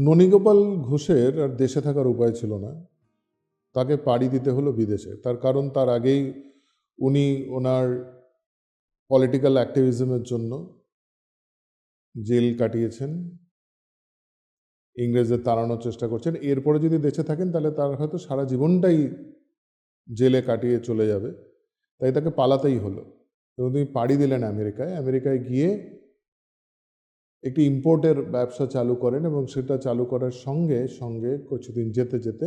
ননীগোপাল ঘোষের আর দেশে থাকার উপায় ছিল না। তাকে পাড়ি দিতে হলো বিদেশে। তার কারণ তার আগেই উনি ওনার পলিটিক্যাল অ্যাক্টিভিজমের জন্য জেল কাটিয়েছেন। ইংরেজদের তাড়ানোর চেষ্টা করছেন। এরপরে যদি দেশে থাকেন, তাহলে তার হয়তো সারা জীবনটাই জেলে কাটিয়ে চলে যাবে। তাই তাকে পালাতেই হলো। এবং তিনি পাড়ি দিলেন আমেরিকায়। আমেরিকায় গিয়ে একটি ইম্পোর্টের ব্যবসা চালু করেন এবং সেটা চালু করার সঙ্গে সঙ্গে কিছুদিন যেতে যেতে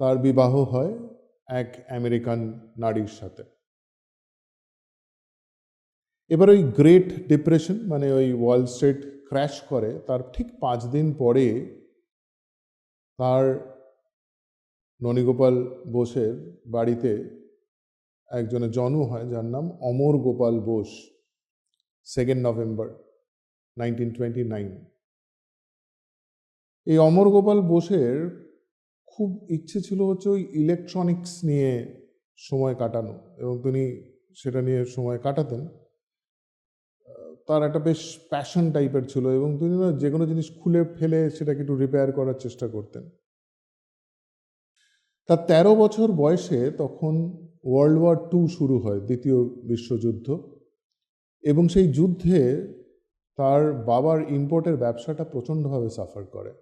তার বিবাহ হয় এক আমেরিকান নারীর সাথে। এবার ওই গ্রেট ডিপ্রেশন মানে ওই ওয়াল স্ট্রিট ক্র্যাশ করে, তার ঠিক পাঁচ দিন পরে তার ননীগোপাল বোসের বাড়িতে একজনের জন্ম হয়, যার নাম Amar Gopal Bose second November nineteen এই অমর গোপাল বোসের খুব ইচ্ছে ছিল হচ্ছে ওই ইলেকট্রনিক্স নিয়ে সময় কাটানো এবং তিনি সেটা নিয়ে সময় কাটাতেন। তার একটা বেশ প্যাশন টাইপের ছিল এবং তিনি না যে কোনো জিনিস খুলে ফেলে সেটাকে একটু রিপেয়ার করার চেষ্টা করতেন। তার তেরো বছর বয়সে তখন ওয়ার্ল্ড ওয়ার টু শুরু হয়, দ্বিতীয় বিশ্বযুদ্ধ এবং সেই যুদ্ধে তার বাবার ইম্পোর্টের ব্যবসাটা প্রচণ্ডভাবে সাফার করে।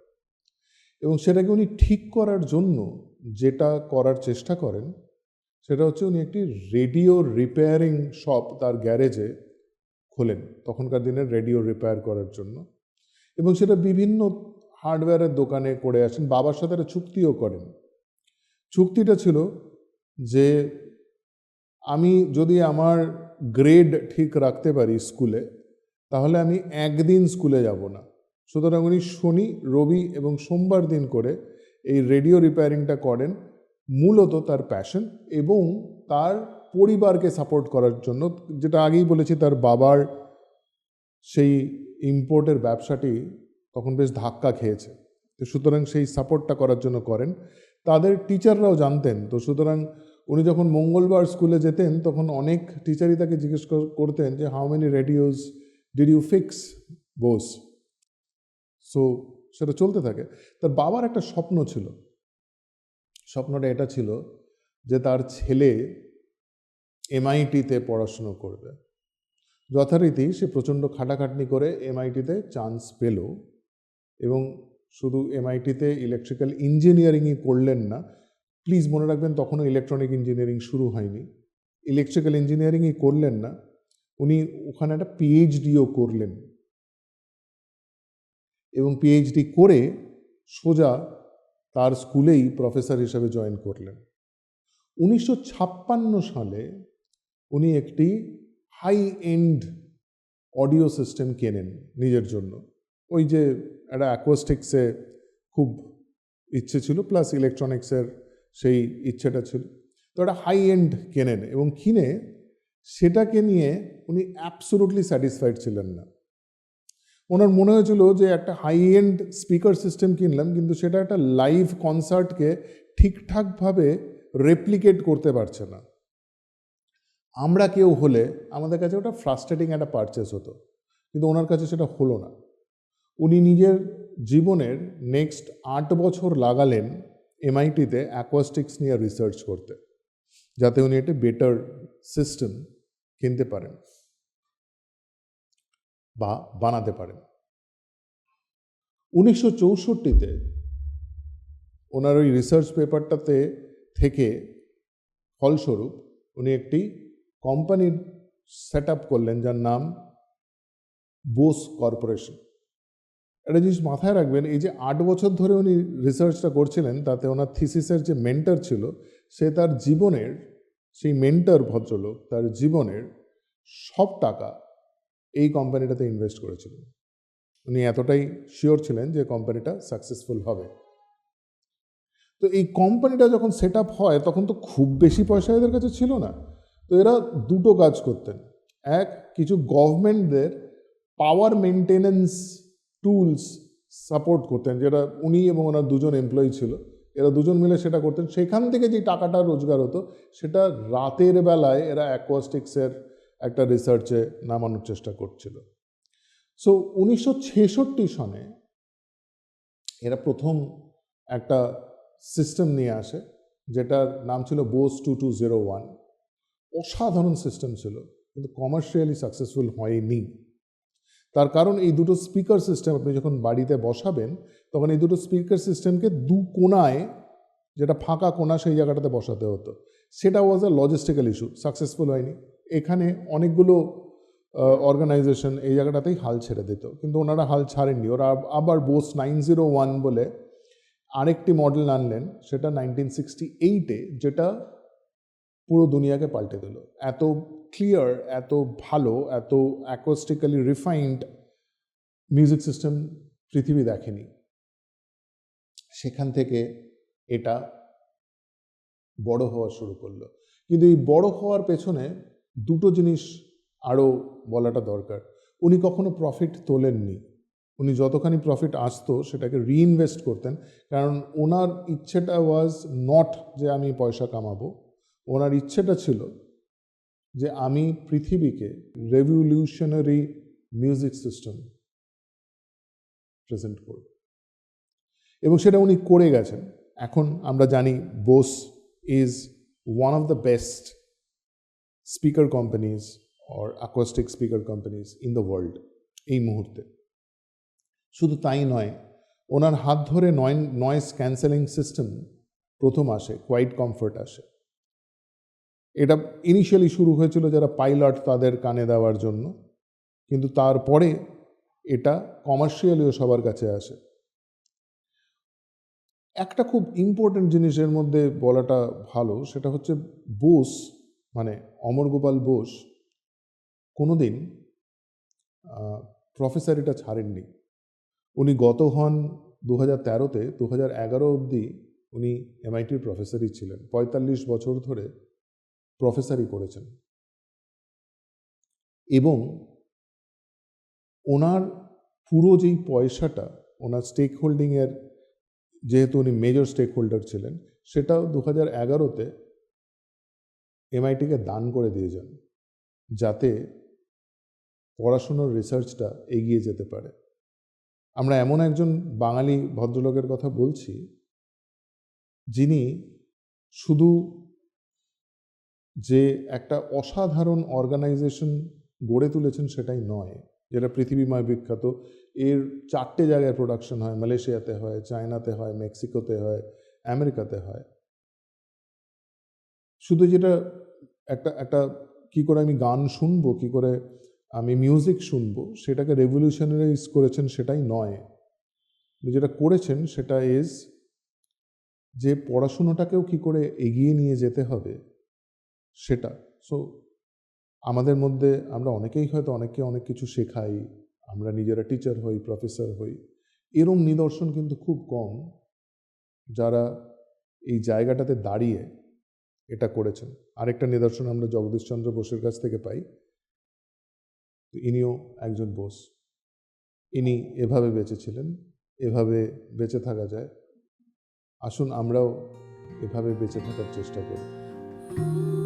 এবং সেটাকে উনি ঠিক করার জন্য যেটা করার চেষ্টা করেন, সেটা হচ্ছে উনি একটি রেডিও রিপেয়ারিং শপ তার গ্যারেজে খোলেন, তখনকার দিনের রেডিও রিপেয়ার করার জন্য। এবং সেটা বিভিন্ন হার্ডওয়্যারের দোকানে করে আসেন, বাবার সাথে একটা চুক্তিও করেন। চুক্তিটা ছিল যে আমি যদি আমার গ্রেড ঠিক রাখতে পারি স্কুলে তাহলে আমি একদিন স্কুলে যাব না। সুতরাং উনি শনি, রবি এবং সোমবার দিন করে এই রেডিও রিপেয়ারিংটা করেন মূলত তার প্যাশন এবং তার পরিবারকে সাপোর্ট করার জন্য। যেটা আগেই বলেছি, তার বাবার সেই ইম্পোর্টের ব্যবসাটি তখন বেশ ধাক্কা খেয়েছে। তো সুতরাং সেই সাপোর্টটা করার জন্য করেন। তাদের টিচাররাও জানতেন। তো সুতরাং উনি যখন মঙ্গলবার স্কুলে যেতেন, তখন অনেক টিচারই তাকে জিজ্ঞেস করতেন যে how many radios did you fix Bose so সেটা চলতে থাকে। তার বাবার একটা স্বপ্ন ছিল। স্বপ্নটা এটা ছিল যে তার ছেলে এমআইটিতে পড়াশুনো করবে। যথারীতি সে প্রচণ্ড খাটাখাটনি করে এমআইটিতে চান্স পেল এবং শুধু এমআইটিতে ইলেকট্রিক্যাল ইঞ্জিনিয়ারিংই করলেন না প্লিজ মনে রাখবেন তখনও ইলেকট্রনিক ইঞ্জিনিয়ারিং শুরু হয়নি। ইলেকট্রিক্যাল ইঞ্জিনিয়ারিংই করলেন না উনি ওখানে একটা পিএইচডিও করলেন। এবং পিএইচডি করে সোজা তার স্কুলেই প্রফেসর হিসেবে জয়েন করলেন। উনিশশো ছাপ্পান্ন সালে উনি একটি হাই এন্ড অডিও সিস্টেম কেনেন নিজের জন্য। ওই যে একটা অ্যাকোস্টিক্সে খুব ইচ্ছে ছিল প্লাস ইলেকট্রনিক্সের সেই ইচ্ছেটা ছিল। তো একটা হাই এন্ড কেনেন এবং কিনে সেটাকে নিয়ে উনি অ্যাবসোলুটলি স্যাটিসফাইড ছিলেন না। ওনার মনে হয়েছিল যে একটা হাই এন্ড স্পিকার সিস্টেম কিনলাম, কিন্তু সেটা একটা লাইভ কনসার্টকে ঠিকঠাকভাবে রেপ্লিকেট করতে পারছে না। আমরা কেউ হলে আমাদের কাছে ওটা ফ্রাস্ট্রেটিং একটা পারচেস হতো, কিন্তু ওনার কাছে সেটা হলো না। উনি নিজের জীবনের নেক্সট আট বছর লাগালেন এমআইটিতে অ্যাকোয়াস্টিক্স নিয়ে রিসার্চ করতে, যাতে উনি একটা বেটার সিস্টেম কিনতে পারেন বা বানাতে পারেন। উনিশশো চৌষট্টিতে ওনার ওই রিসার্চ পেপারটাতে থেকে ফলস্বরূপ উনি একটি কোম্পানির সেট আপ করলেন যার নাম বোস কর্পোরেশন একটা জিনিস মাথায় রাখবেন, এই যে আট বছর ধরে উনি রিসার্চটা করছিলেন, তাতে ওনার থিসিসের যে মেন্টার ছিল, সে তার জীবনের সেই মেন্টার ভদ্রলোক তার জীবনের সব টাকা এই কোম্পানিটাতে ইনভেস্ট করেছিলেন। উনি এতটাই শিওর ছিলেন যে কোম্পানিটা সাকসেসফুল হবে। তো এই কোম্পানিটা যখন সেট আপ হয়, তখন তো খুব বেশি পয়সা এদের কাছে ছিল না। তো এরা দুটো কাজ করতেন। এক, কিছু গভর্নমেন্টদের পাওয়ার মেনটেনেন্স টুলস সাপোর্ট করতেন, যেটা উনি এবং ওনার দুজন এমপ্লয়ি ছিল। এরা দুজন মিলে সেটা করতেন। সেখান থেকে যে টাকাটা রোজগার হতো, সেটা রাতের বেলায় এরা অ্যাকোয়াস্টিক্সের একটা রিসার্চে নামানোর চেষ্টা করছিল। সো উনিশশো ছেষট্টি সনে এরা প্রথম একটা সিস্টেম নিয়ে আসে, যেটার নাম ছিল Bose two two zero one অসাধারণ সিস্টেম ছিল, কিন্তু কমার্শিয়ালি সাকসেসফুল হয়নি। তার কারণ এই দুটো স্পিকার সিস্টেম আপনি যখন বাড়িতে বসাবেন, তখন এই দুটো স্পিকার সিস্টেমকে দু কোনায়, যেটা ফাঁকা কোনা সেই জায়গাটাতে বসাতে হতো। সেটা was a logistical issue successful হয়নি। এখানে অনেকগুলো অর্গানাইজেশন এই জায়গাটাতেই হাল ছেড়ে দিত। কিন্তু ওনারা হাল ছাড়েননি। ওরা আবার বোস নাইন জিরো ওয়ান বলে আরেকটি মডেল আনলেন, সেটা নাইনটিন সিক্সটি এইটে যেটা পুরো দুনিয়াকে পাল্টে দিল। এত ক্লিয়ার এত ভালো, এত অ্যাকোস্টিক্যালি রিফাইন্ড মিউজিক সিস্টেম পৃথিবী দেখেনি। সেখান থেকে এটা বড় হওয়া শুরু করল। কিন্তু এই বড় হওয়ার পেছনে দুটো জিনিস আরও বলাটা দরকার। উনি কখনো প্রফিট তোলেননি। উনি যতখানি প্রফিট আসতো, সেটাকে রিইনভেস্ট করতেন। কারণ ওনার ইচ্ছেটা ওয়াজ নট যে আমি পয়সা কামাবো। ওনার ইচ্ছেটা ছিল যে আমি পৃথিবীকে রেভলিউশনারি মিউজিক সিস্টেম প্রেজেন্ট করব। এবং সেটা উনি করে গেছেন। এখন আমরা জানি Bose is one of the best speaker companies or acoustic speaker companies in the world এই মুহূর্তে। শুধু তাই নয়, ওনার হাত ধরে নয় নয়েস ক্যান্সেলিং সিস্টেম প্রথম আসে কোয়াইট কমফোর্ট আসে। এটা ইনিশিয়ালি শুরু হয়েছিল যারা পাইলট তাদের কানে দেওয়ার জন্য, কিন্তু তারপরে এটা কমার্শিয়ালিও সবার কাছে আসে। একটা খুব ইম্পর্টেন্ট জিনিসের মধ্যে বলাটা ভালো, সেটা হচ্ছে বোস মানে অমর গোপাল বোস কোনোদিন প্রফেসরিটা ছাড়েননি। উনি গত হন দু হাজার তেরোতে দু হাজার এগারো অবধি উনি এমআইটির প্রফেসরই ছিলেন। পঁয়তাল্লিশ বছর ধরে প্রফেসরই করেছেন। এবং ওনার পুরো যেই পয়সাটা, ওনার স্টেক হোল্ডিংয়ের যেহেতু উনি মেজর স্টেক হোল্ডার ছিলেন, সেটাও দু হাজার এগারোতে এমআইটিকে দান করে দিয়ে যান, যাতে পড়াশুনোর রিসার্চটা এগিয়ে যেতে পারে। আমরা এমন একজন বাঙালি ভদ্রলোকের কথা বলছি, যিনি শুধু যে একটা অসাধারণ অর্গানাইজেশন গড়ে তুলেছেন সেটাই নয়। যেটা পৃথিবীময় বিখ্যাত। এর চারটে জায়গায় প্রোডাকশন হয়। মালয়েশিয়াতে হয়, চায়নাতে হয়, মেক্সিকোতে হয়, আমেরিকাতে হয়। শুধু যেটা একটা একটা কি করে আমি গান শুনব, কি করে আমি মিউজিক শুনব, সেটাকে রেভলিউশনারাইজ করেছেন সেটাই নয়। যেটা করেছেন সেটা ইজ যে পড়াশুনোটাকেও কি করে এগিয়ে নিয়ে যেতে হবে। সেটা। সো আমাদের মধ্যে আমরা অনেকেই হয়তো অনেকে অনেক কিছু শেখাই, আমরা নিজেরা টিচার হই প্রফেসর হই। এরম নিদর্শন কিন্তু খুব কম যারা এই জায়গাটাতে দাঁড়িয়ে এটা করেছেন। আরেকটা নিদর্শন আমরা জগদীশচন্দ্র বোসের কাছ থেকে পাই। ইনিও একজন বোস। ইনি এভাবে বেঁচেছিলেন, এভাবে বেঁচে থাকা যায়। আসুন আমরাও এভাবে বেঁচে থাকার চেষ্টা করি।